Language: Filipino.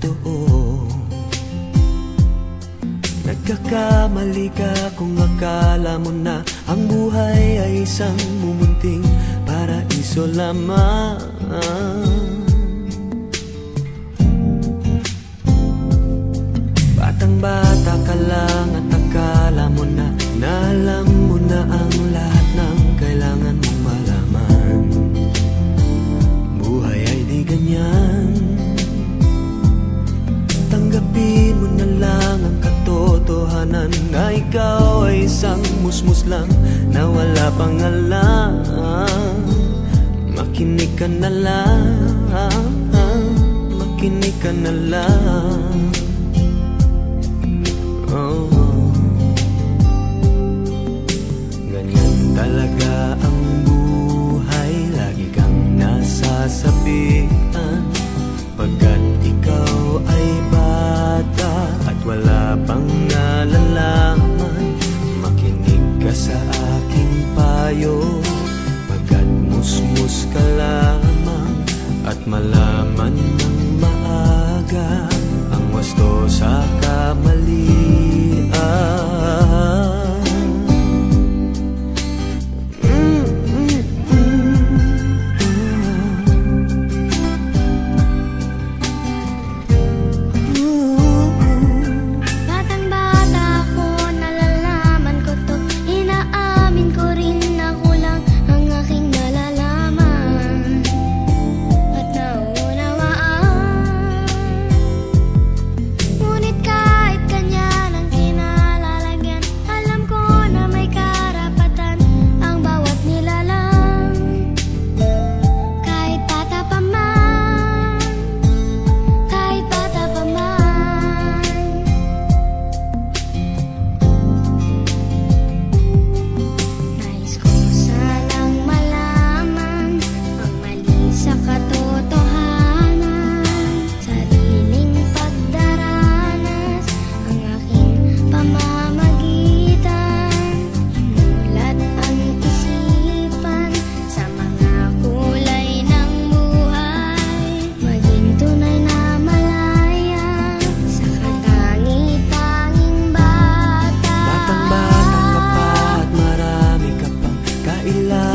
totoo Nagkakamali ka kung akala mo na Ang buhay ay isang mumunting paraiso lamang ikaw ay isang musmus lang Na wala pang alam. Makinig ka na lang. Makinig ka na lang. Oh. Sa aking payo. Pagkat musmus ka lamang At malaman ng love